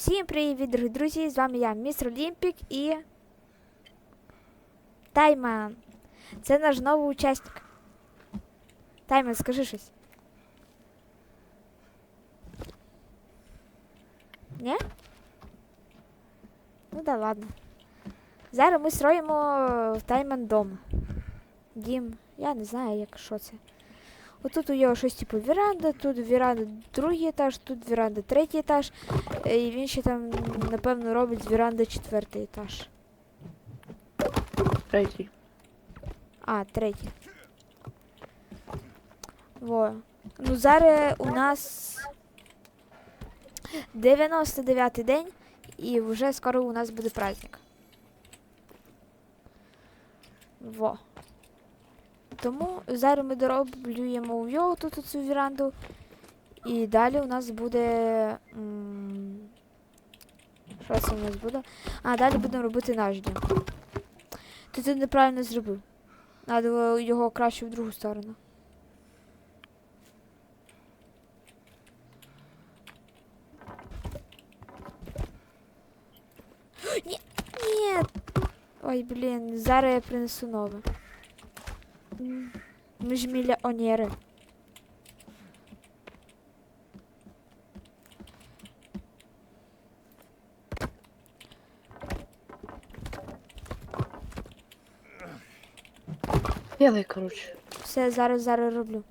Всім привіт, дорогі друзі! З вами я, містер Олімпік і. Тайман. Це наш новий учасник. Тайман, скажи щось. Ні? Ну да ладно. Зараз ми строїмо Тайман дом. Дім. Я не знаю, як що це. Отут у нього щось типу віранда, тут віранда другий етаж, тут віранда третій етаж. І він ще там, напевно, робить з віранди четвертий етаж. Третій. А, третій. Во. Ну зараз у нас 99-й день, і вже скоро у нас буде праздник. Во. Тому зараз ми дороблюємо у його тут цю віранду. І далі у нас буде. Що це у нас буде? А, далі будемо робити наш дім. Ти це неправильно зробив. Надо його краще в другу сторону. Ні, ні. Ой, блін, зараз я принесу нове. Ж мільйонери. Білий, коротше. Все, зараз, зараз роблю.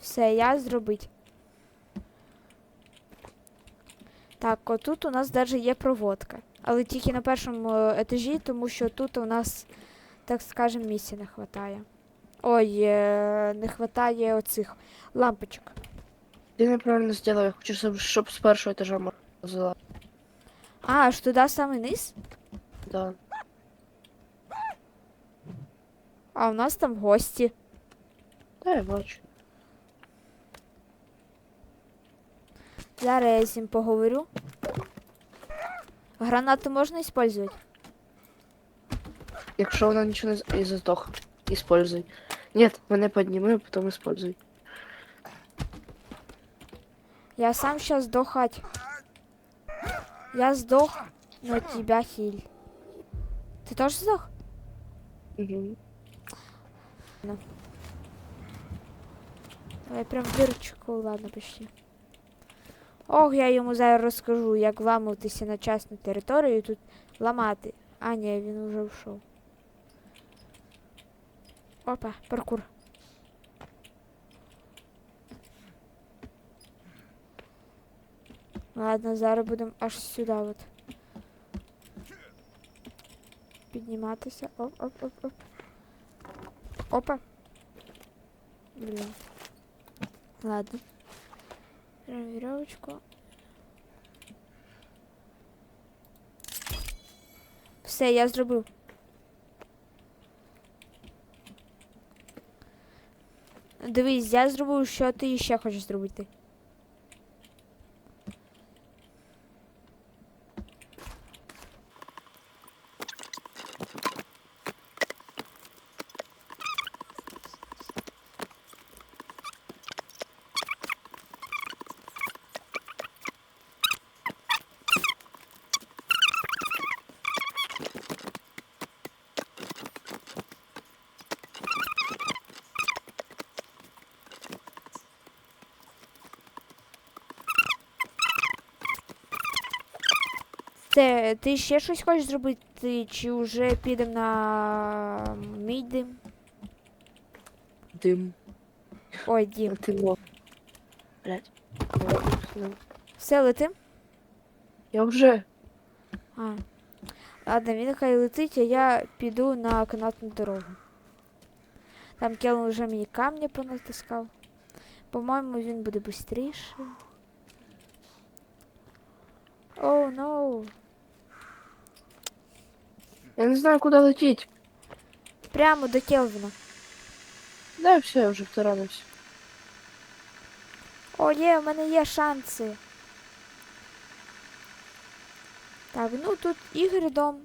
Все, я зробить. Так, отут у нас навіть є проводка. Але тільки на першому е, етажі, тому що тут у нас, так скажем, місця не вистачає. Ой, е, не вистачає оцих лампочок. Ти неправильно зробив, я хочу, щоб- з першого етажа можна взяла. А, аж туди саме низ? Да. А у нас там гості. Та я бачу. Зараз я з ним поговорю. Гранату можна использовать? Якщо вона нічого не з- і здох, используй. Нет, мене підніми, а потім используй. Я сам сейчас сдохать. Я сдох, но тебя хиль. Ты тоже сдох? Угу. Я прям в дырочку, ладно, почти. Ох, я йому зараз розкажу, як вламуватися на частну територію і тут ламати. А, ні, він уже ушов. Опа, паркур. Ладно, зараз будемо аж сюди от. Підніматися. Оп, оп, оп, оп. Опа. Блін. Ладно. Берем веревочку. Все, я зробив. Дивись, я зробив, що ти ще хочеш зробити. Те, ти ще щось хочеш зробити, чи вже підемо на мій дим? Дим. Ой, дім. Димо. Блять. Все, летим? Я вже. А. Ладно, він хай летить, а я піду на канатну дорогу. Там Келн вже мені камні понатискав. По-моєму, він буде швидше. Оу, ноу. Я не знаю, куда лететь. Прямо до Келвина. Да, все, я уже втораюсь. О, є, у мене є шансы. Так, ну тут Игорь дом.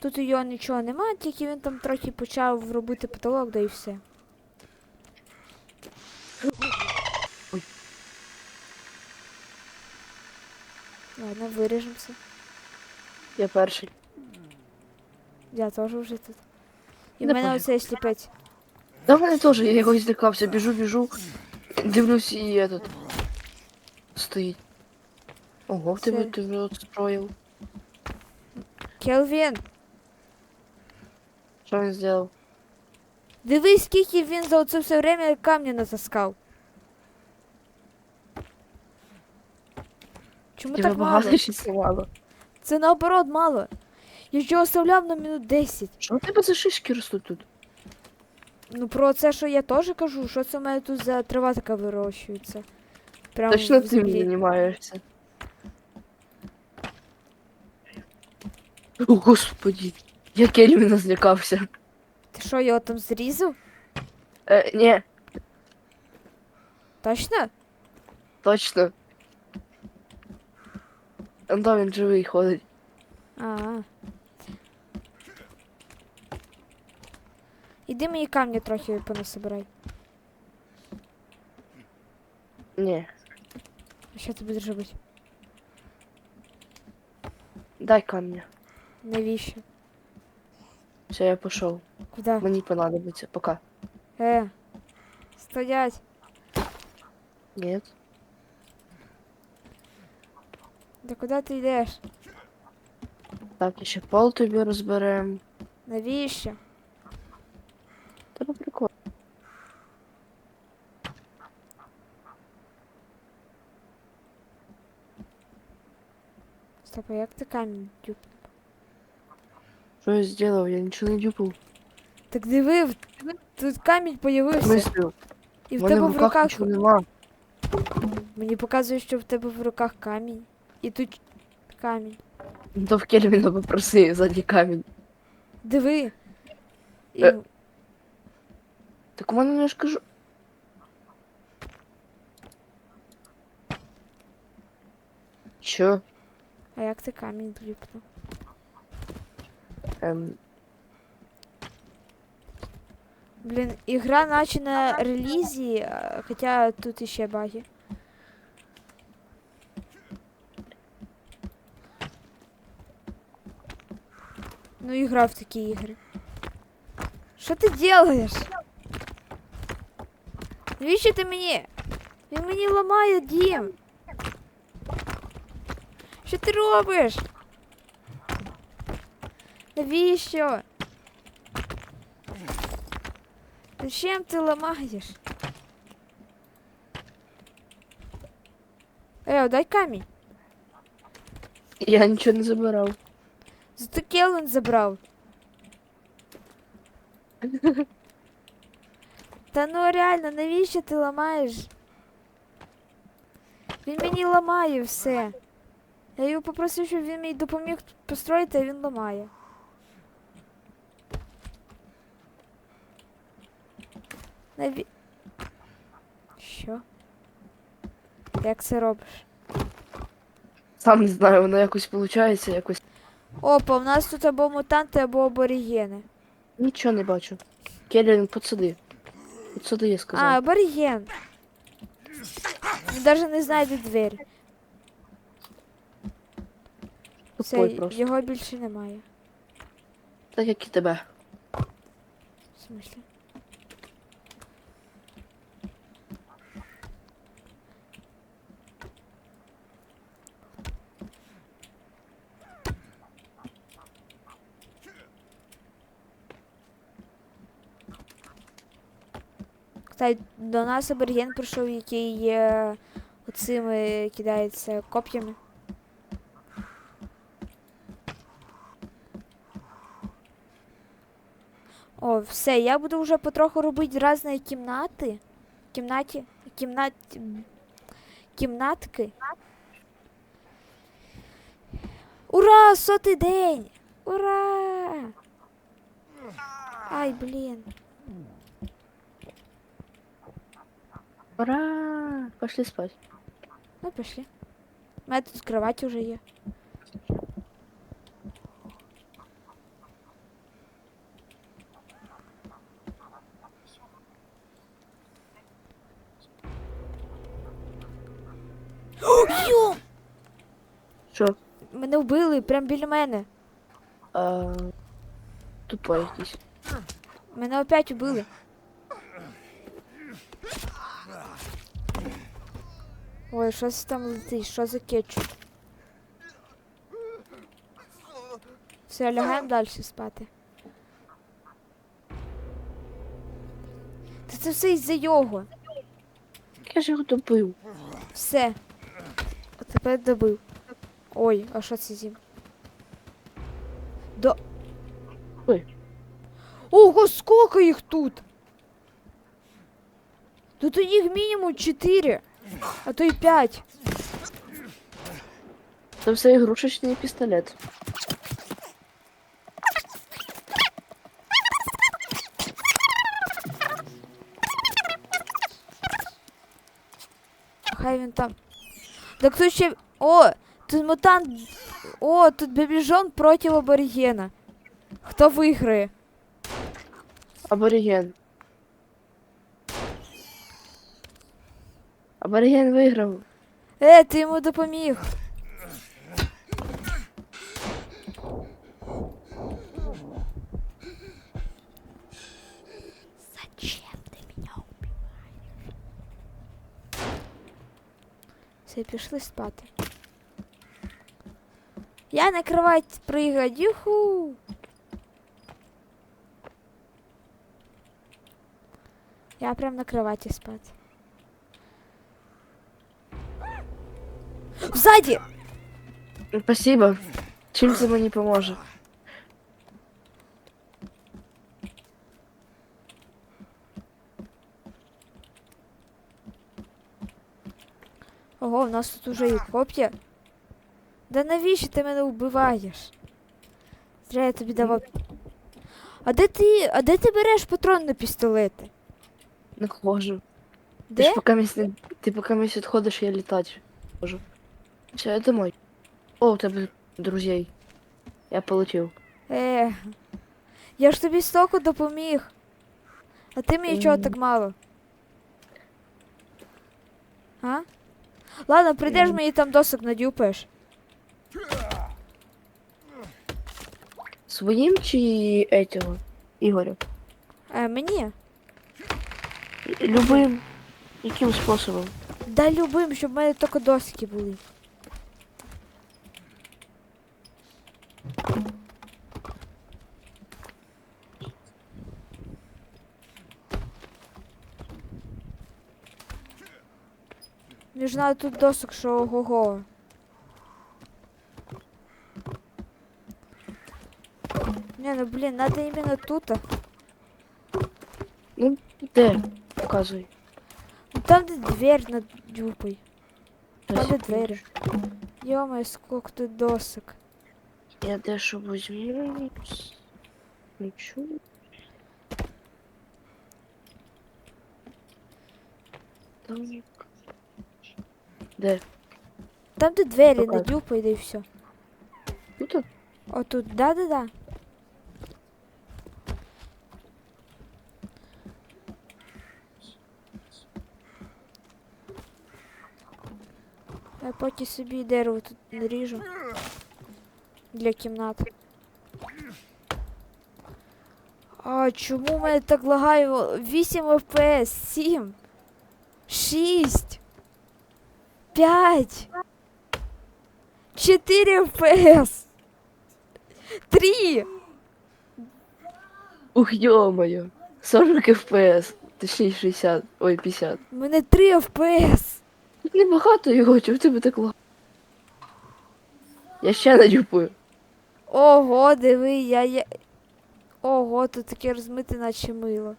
Тут у ничего нема, тільки він там трохи почав робити потолок, да и все. Ладно, вырежемся. Я перший. Я теж вже тут. І в Не мене оцей сліпець. Да, в мене теж, я його злякався, біжу, біжу. Дивлюсь і этот. Стоїть. Ого, ти, Це- ви- ти вже отстроїв. Келвін, Що він зробив? дивись, скільки він за оце все время камні натаскав. Чому Тебе так мало? багато чи це мало? Це наоборот мало. Я його оставляв на минут 10. Що у тебе за шишки ростуть тут? Ну про це, що я теж кажу, що це в мене тут за трава така вирощується. Прямо Точно в ти землі. займаєшся? О, господі. Я Кельвіна злякався. Ти що, його там зрізав? Е, ні, Точно? точно. Он там він живий ходить. А. Іди мені камні трохи понасобирай. Ні. А що ти будеш робити? Дай камня. Навіщо? Все, я пішов. Куди? Мені понадобиться. Пока. Е. Стоять. Ні. Да куди ти йдеш? Так, ще пол тобі розберем. Навіщо? Тебе прикольно. А як ти камінь дюп? Що я зробив? Я нічого не дюпав. Так диви, в- тут камінь появився. Мислю, І в в мене тебе в в руках нічого нема. Мені показує, що в тебе в руках камінь. І тут камінь. Ну, То в Кельвіна попроси ззаді камінь. Диви. І... Е. Так у мене я ж кажу. Що? А як ти камінь дюпнув? Ем, Блін, ігра наче на релізі, а, хоча тут іще баги. Ну і грав в такі ігри. Що ти делаєш? Навіщо ти мені? Він мені ламає дім. Що ти робиш? Навіщо? Зачем ти ламаєш? Е, дай камінь. я нічого не забирав. Зато Келвин забрав. Та ну реально, навіщо ти ламаєш? Він мені ламає все. Я його попросив, щоб він мені допоміг построїти, а він ламає. Наві... Що? Як це робиш? Сам не знаю, воно якось виходить, якось. Опа, у нас тут або мутанти, або аборігени. Нічого не бачу. Келвін, подсади. Подсади, я сказав. А, абориген. Він навіть не знає, де двері. Все, Тупой просто. його більше немає. Так як і тебе. В смысле? Кстати, до нас абориген прийшов, який е, оцими кидається коп'ями. О, все, я буду вже потроху робити різні кімнати. Кімнаті. Кімнат... Кімнатки. Ура! Сотий день! Ура! Ай, блін. Ура! Пошли спать. Ну, пішли. У мене тут кровать уже є. Йо! Що? Мене вбили прямо біля мене. А... Тупо якийсь. Мене опять убили. Ой, щось там летить, що за кетчуп? Все, лягаємо далі спати. Та це все із-за його. Я ж його добив. Все. А тепер добив. Ой, а що це зім? До. Ой. Ого, сколько їх тут? Тут їх мінімум 4, а то й 5. Це все ігрушечний пістолет. Хай він там. Так тут ще. О! Тут мутант. О, тут бебіжон проти аборигена. Хто виграє? Абориген. Абориген виграв. Е, ти йому допоміг. Все, пішли спати. Я на кровать прыгать, юху! Я прям на кровати спать. Сзади! Спасибо. Чим це мені поможе? Нас тут уже і коп'я. Да навіщо ти мене вбиваєш? Зря я тобі давав. А де ти. А де ти береш патрон на пістолети? Не можу. Ти Де? ж поки не... Ти поки місць відходиш, я літати можу. Все, я домой. О, у тебе друзей. Я полетів. Е, я ж тобі стоку допоміг. А ти мені чого так мало? А? Ладно, прийдеш мені там досок надюпаєш. Своїм чи етього? Ігорю? Е, мені? Любим. Яким способом? Да любим, щоб в мене тільки доски були. Мені ж надо тут досок, що ого-го. Не, ну блін, надо іменно тут. Ну, де? Показуй. Ну там, де дверь над дюпой. Там, де двері. Йома, сколько тут досок. Я дещо візьму. Нічого. Так. Де? Там, де двері над дюпой, да і все. Тут? Отут, да-да-да. Я поки собі дерево тут наріжу. Для кімнати. А чому в мене так лагає? 8 FPS, 7, 6, 5, 4 FPS. Три! Ух, ё-моё. 40 FPS. Точніше 60. Ой, 50. У мене 3 FPS. Тут небагато його, в тебе так лагає? Я ще надюпаю. Ого, диви, я, я. Ого, тут таке розмите, наче мило.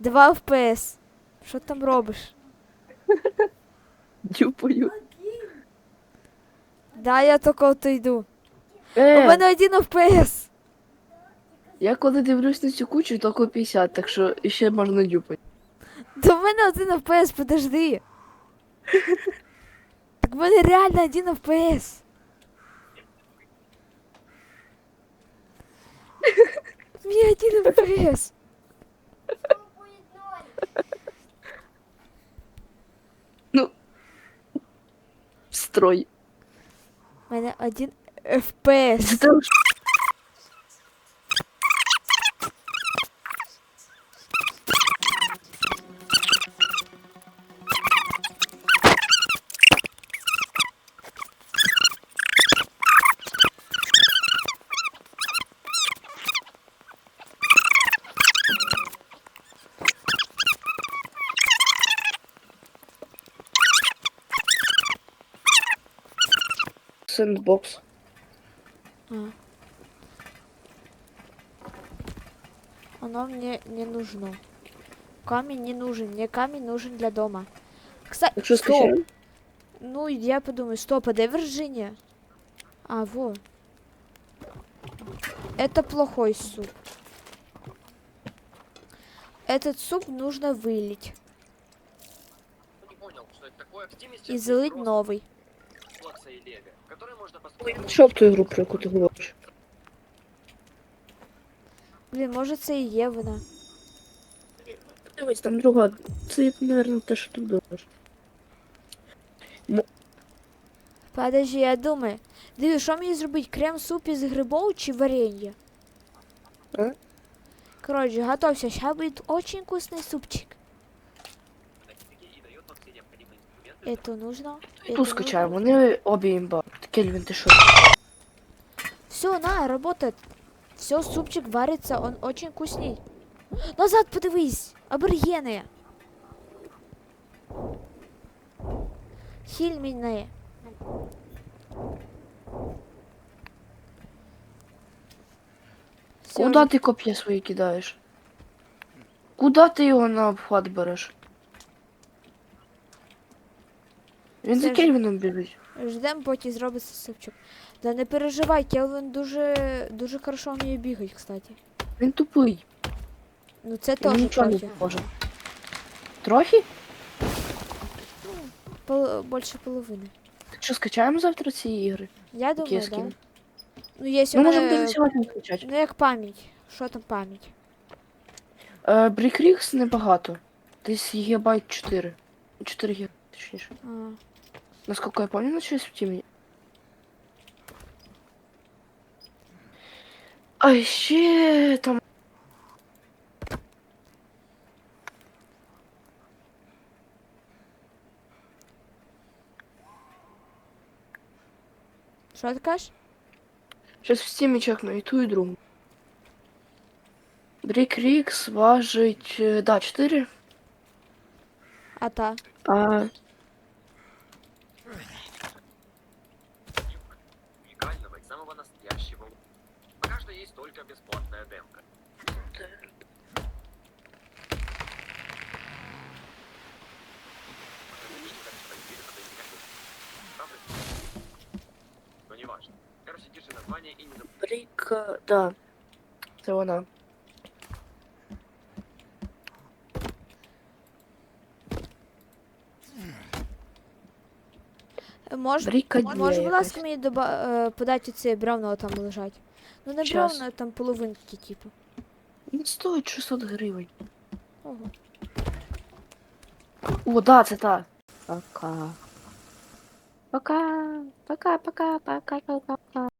2 FPS. Що там робиш? Дюпаю. Да, я тільки ото йду. У Е, мене 1 FPS. я коли дивлюсь на цю кучу, тільки 50, так що ще можна дюпати. Да в мене 1 FPS, подожди. Так в мене реально 1 FPS. Мені 1 FPS. Строй. Один FPS. один те, Сэндбокс. А. Оно мне не нужно. Камень не нужен. Мне камень нужен для дома. Кстати, Так що стоп. Ну, я подумаю, стоп, а где Вирджиния? А, во. Это плохой суп. Этот суп нужно вылить не понял, что это такое. В Steam и залить новый. Що в ту ігру, про яку ти говориш? Блін, може це і є вона. Дивись, там друга. Це, мабуть, те, що ти думаєш. Подожди, я думаю. Дивись, що мені зробити? Крем-суп із грибов чи варенье? А? Короче, готовься, сейчас будет очень вкусный супчик. Это нужно. Ту скачаємо, вони обі імба. Кельвін, ти що? Все, на, работает. Все, супчик варится, он очень вкусный. Назад подивись, аборигены. Хильменные. Всё, Куда ти коп'я свої кидаєш? Куда ти його на обхват береш? Він за Кельвіном біжить. Ждем, поки зробиться супчик. Да не переживай, Келвин дуже, дуже хорошо вміє бігати, кстати. Він тупий. Ну це теж нічого не трохи. похоже. Трохи? Пол, більше половини. Так що скачаємо завтра ці ігри? Я Які думаю, з да. Ну, якщо Ми можемо мене- сьогодні скачати. Ну як пам'ять. Що там пам'ять? Е, Брікрікс небагато. Десь гігабайт 4. 4 гігабайт, точніше. А, Наскільки я пам'ятаю, на щось в тімі. А ще там. що ти кажеш? Щось в стімі чекну і ту, і другу. Брікрікс важить. е, Да, 4. А та. А держи название и не забудь. Брік. е, Да. Це вона. Е, Мож... Брікадія Може, будь якась. ласка, мені доба... е, подати ці бревна там лежать. Ну не Щас. бревна, там половинки, типу. Він стоїть 600 гривень. Ого. О, да, це та. Пока. Пока. Пока, пока, пока, пока.